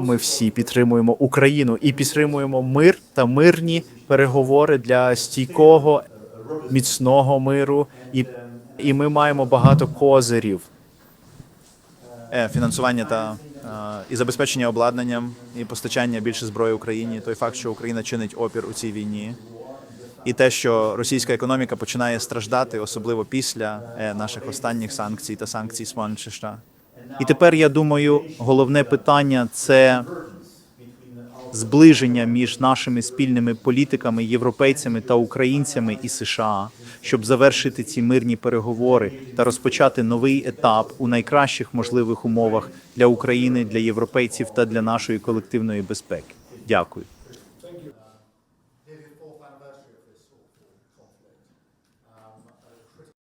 Ми всі підтримуємо Україну і підтримуємо мир та мирні переговори для стійкого, міцного миру. І, і ми маємо багато козирів. Е, фінансування та е, і забезпечення обладнанням, і постачання більше зброї Україні. Той факт, що Україна чинить опір у цій війні, і те, що російська економіка починає страждати, особливо після е, наших останніх санкцій та санкцій Сманчища. І тепер я думаю, головне питання це зближення між нашими спільними політиками, європейцями та українцями і США, щоб завершити ці мирні переговори та розпочати новий етап у найкращих можливих умовах для України, для європейців та для нашої колективної безпеки. Дякую.